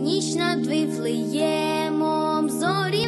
Ніч над Вифлеємом, зорі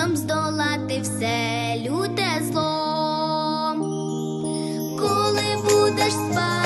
Щоб здолати все люте зло, коли будеш спати.